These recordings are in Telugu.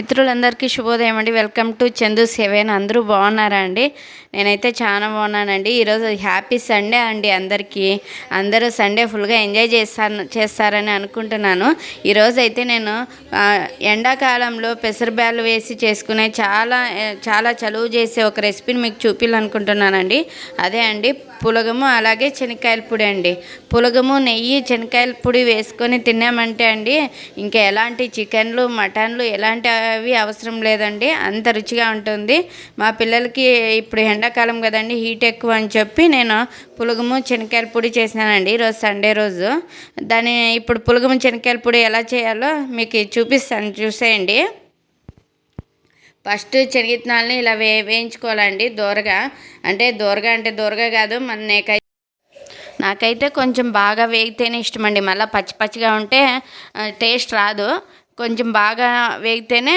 మిత్రులందరికీ శుభోదయం అండి. Welcome to Chandu seven. అందరూ బాగున్నారా అండి? నేనైతే చాలా బాగున్నానండి. ఈరోజు హ్యాపీ సండే అండి అందరికీ. అందరూ సండే ఫుల్గా ఎంజాయ్ చేస్తాను చేస్తారని అనుకుంటున్నాను. ఈరోజు అయితే నేను ఎండాకాలంలో పెసరబ్యాలు వేసి చేసుకునే చాలా చాలా చలువ చేసే ఒక రెసిపీని మీకు చూపించాలనుకుంటున్నానండి అదే అండి పులగము అలాగే శనక్కాయల పొడి అండి. పులగము నెయ్యి శనక్కాయల పొడి వేసుకొని తిన్నామంటే అండి ఇంకా ఎలాంటి చికెన్లు మటన్లు ఎలాంటి అవి అవసరం లేదండి. అంత రుచిగా ఉంటుంది. మా పిల్లలకి ఇప్పుడు ఎండాకాలం కదండి హీట్ ఎక్కువ అని చెప్పి నేను పులగము శనక్కాయల పొడి చేసినానండి ఈరోజు సండే రోజు. దాని ఇప్పుడు పులగము శనక్కాయల పొడి ఎలా చేయాలో మీకు చూపిస్తాను చూసేయండి. ఫస్ట్ శనగిత్తనాలని ఇలా వే వేయించుకోవాలండి దూరగా. అంటే దూరగా అంటే దూరగా కాదు మన నేకై నాకైతే కొంచెం బాగా వేగితేనే ఇష్టం అండి మళ్ళీ పచ్చి పచ్చిగా ఉంటే టేస్ట్ రాదు. కొంచెం బాగా వేగితేనే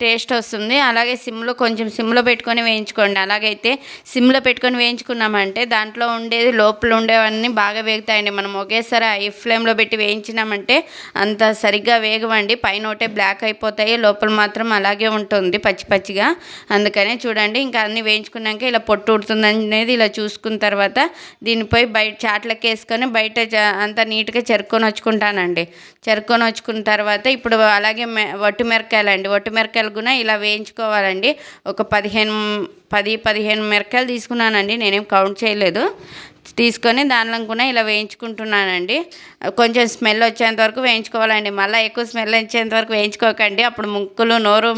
టేస్ట్ వస్తుంది. అలాగే సిమ్లో కొంచెం సిమ్లో పెట్టుకొని వేయించుకోండి. అలాగైతే సిమ్లో పెట్టుకొని వేయించుకున్నామంటే దాంట్లో ఉండేది లోపల ఉండేవన్నీ బాగా వేగుతాయండి. మనం ఒకేసారి ఐ ఫ్లేమ్లో పెట్టి వేయించినామంటే అంత సరిగ్గా వేగవండి. పైన ఒకటే బ్లాక్ అయిపోతాయి. లోపల మాత్రం అలాగే ఉంటుంది పచ్చి పచ్చిగా. అందుకనే చూడండి ఇంకా అన్నీ వేయించుకున్నాక ఇలా పొట్టు ఉడుతుంది అనేది ఇలా చూసుకున్న తర్వాత దీనిపై బయట చాట్లకి వేసుకొని బయట అంత నీట్గా చెరుక్కొని వచ్చుకుంటానండి. చెరుక్కొని వచ్చుకున్న తర్వాత ఇప్పుడు అలాగే మె వట్టు మిరకాయలు కూడా ఇలా వేయించుకోవాలండి. ఒక పదిహేను పది పదిహేను మిరకాయలు తీసుకున్నానండి. నేనేం కౌంట్ చేయలేదు. తీసుకొని దానిలో కూడా ఇలా వేయించుకుంటున్నానండి. కొంచెం స్మెల్ వచ్చేంత వరకు వేయించుకోవాలండి. మళ్ళీ ఎక్కువ స్మెల్ వచ్చేంత వరకు వేయించుకోకండి. అప్పుడు ముక్కులు నోరు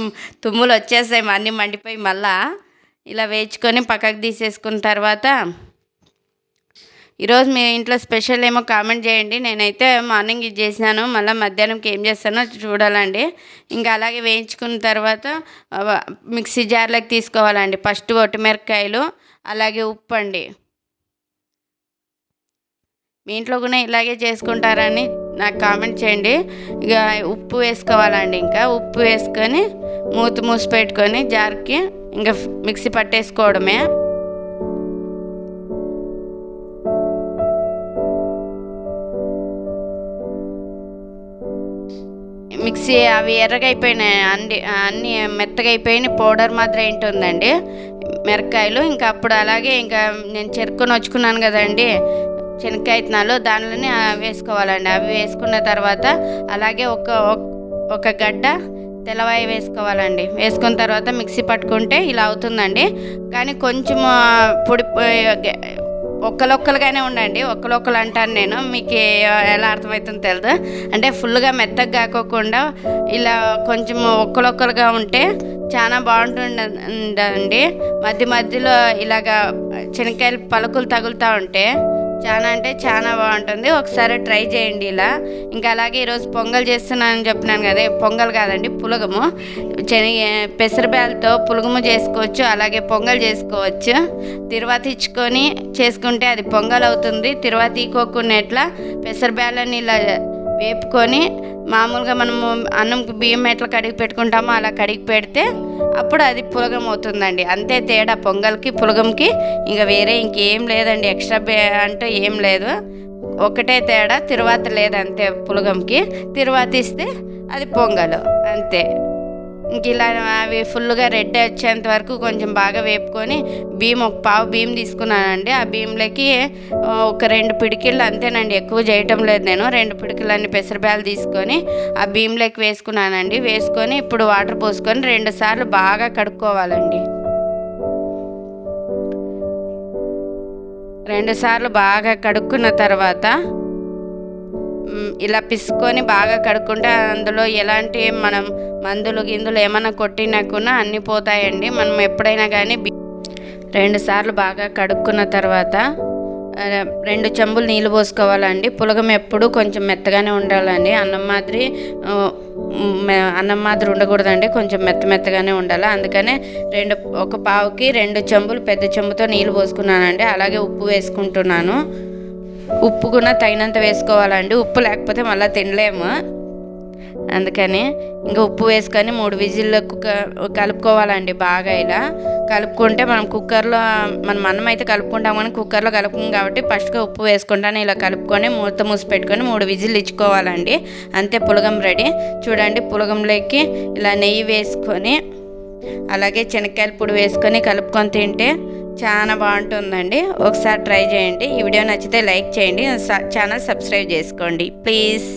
తుమ్ములు వచ్చేస్తాయి. అన్నీ మండిపోయి మళ్ళా ఇలా వేయించుకొని పక్కకు తీసేసుకున్న తర్వాత ఈరోజు మీ ఇంట్లో స్పెషల్ ఏమో కామెంట్ చేయండి. నేనైతే మార్నింగ్ ఇది చేసినాను. మళ్ళీ మధ్యాహ్నంకి ఏం చేస్తానో చూడాలండి. ఇంకా అలాగే వేయించుకున్న తర్వాత మిక్సీ జార్లోకి తీసుకోవాలండి. ఫస్ట్ ఒట్టిమిరపకాయలు అలాగే ఉప్పు అండి మీ ఇంట్లో కూడా ఇలాగే చేసుకుంటారని నాకు కామెంట్ చేయండి. ఇక ఉప్పు వేసుకోవాలండి ఇంకా. ఉప్పు వేసుకొని మూత మూసి పెట్టుకొని జార్కి ఇంకా మిక్సీ పట్టేసుకోవడమే. మిక్సీ అవి ఎర్రగైపోయినాయి అన్ని అన్ని మెత్తగైపోయినాయి పౌడర్ మాత్రం ఏంటుందండి? మిరకాయలు ఇంకా అప్పుడు అలాగే ఇంకా నేను చెరుకుని వచ్చుకున్నాను కదండి శనక్కాయ ఇత్తనాలు దానిలోనే వేసుకోవాలండి. అవి వేసుకున్న తర్వాత అలాగే ఒక ఒక గడ్డ తెల్లవాయి వేసుకోవాలండి. వేసుకున్న తర్వాత మిక్సీ పట్టుకుంటే ఇలా అవుతుందండి. కానీ కొంచెం పొడి ఒక్కలొక్కలుగానే ఉండండి ఒక్కలొక్కలు అంటాను నేను. మీకు ఎలా అర్థమవుతుందో తెలియదు అంటే ఫుల్గా మెత్తగా కాకోకుండా ఇలా కొంచెం ఒక్కలొక్కలుగా ఉంటే చాలా బాగుంటుందండి మధ్య మధ్యలో ఇలాగా శనక్కాయలు పలుకులు తగులుతూ ఉంటే చాలా అంటే చాలా బాగుంటుంది. ఒకసారి ట్రై చేయండి ఇలా. ఇంకా అలాగే ఈరోజు పొంగల్ చేస్తున్నానని చెప్పినాను కదా పొంగల్ కాదండి పులగము. శనగ పెసరబ్యాలతో పులగము చేసుకోవచ్చు అలాగే పొంగల్ చేసుకోవచ్చు. తిరువాత ఇచ్చుకొని చేసుకుంటే అది పొంగల్ అవుతుంది. తిరువాత ఇకోకునేట్లా పెసరబ్యాలని ఇలా వేపుకొని మామూలుగా మనము అన్నం బియ్యం ఎట్లా కడిగి పెట్టుకుంటామో అలా కడిగి పెడితే అప్పుడు అది పులగం అవుతుందండి అంతే తేడా పొంగల్కి పులగంకి ఇంకా వేరే ఇంకేం లేదండి. ఎక్స్ట్రా బే అంటే ఏం లేదు. ఒకటే తేడా తిరువాత లేదంతే పులగంకి తిరువాత ఇస్తే అది పొంగలు అంతే. ఇలా అవి ఫుల్గా రెడ్ వచ్చేంత వరకు కొంచెం బాగా వేపుకొని బియ్యం ఒక పావు బియ్యం తీసుకున్నానండి. ఆ బియ్యంలోకి ఒక రెండు పిడికిళ్ళు అంతేనండి ఎక్కువ చేయటం లేదు నేను. రెండు పిడికిళ్ళు అన్ని పెసరబ్యాలు తీసుకొని ఆ బియ్యంలోకి వేసుకున్నానండి. వేసుకొని ఇప్పుడు వాటర్ పోసుకొని రెండు సార్లు బాగా కడుక్కోవాలండి. రెండు సార్లు బాగా కడుక్కున్న తర్వాత ఇలా పిసుకొని బాగా కడుక్కుంటే అందులో ఎలాంటి మనం మందులు గిందులు ఏమైనా కొట్టినా కూడా అన్నీ పోతాయండి. మనం ఎప్పుడైనా కానీ రెండు సార్లు బాగా కడుక్కున్న తర్వాత రెండు చెంబులు నీళ్ళు పోసుకోవాలండి. పులగం ఎప్పుడు కొంచెం మెత్తగానే ఉండాలండి. అన్నం మాదిరి అన్నం మాదిరి ఉండకూడదండి. కొంచెం మెత్త మెత్తగానే ఉండాలి. అందుకనే రెండు ఒక పావుకి రెండు చెంబులు పెద్ద చెంబుతో నీళ్ళు పోసుకున్నానండి. అలాగే ఉప్పు వేసుకుంటున్నాను. ఉప్పు కూడా తగినంత వేసుకోవాలండి. ఉప్పు లేకపోతే మళ్ళీ తినలేము. అందుకని ఇంకా ఉప్పు వేసుకొని మూడు విజిల్లో కలుపుకోవాలండి బాగా ఇలా. కలుపుకుంటే మనం కుక్కర్లో మనం అన్నం అయితే కలుపుకుంటాం కానీ కుక్కర్లో కలుపుకుంటాం కాబట్టి ఫస్ట్గా ఉప్పు వేసుకుంటాను. ఇలా కలుపుకొని మూత మూసి పెట్టుకొని మూడు విజిల్లు ఇచ్చుకోవాలండి. అంతే పులగం రెడీ. చూడండి పులగంలోకి ఇలా నెయ్యి వేసుకొని అలాగే శనక్కాయల పొడి వేసుకొని కలుపుకొని తింటే చాలా బాగుంటుందండి. ఒకసారి ట్రై చేయండి. ఈ వీడియో నచ్చితే లైక్ చేయండి. ఛానల్ సబ్స్క్రైబ్ చేసుకోండి. ప్లీజ్.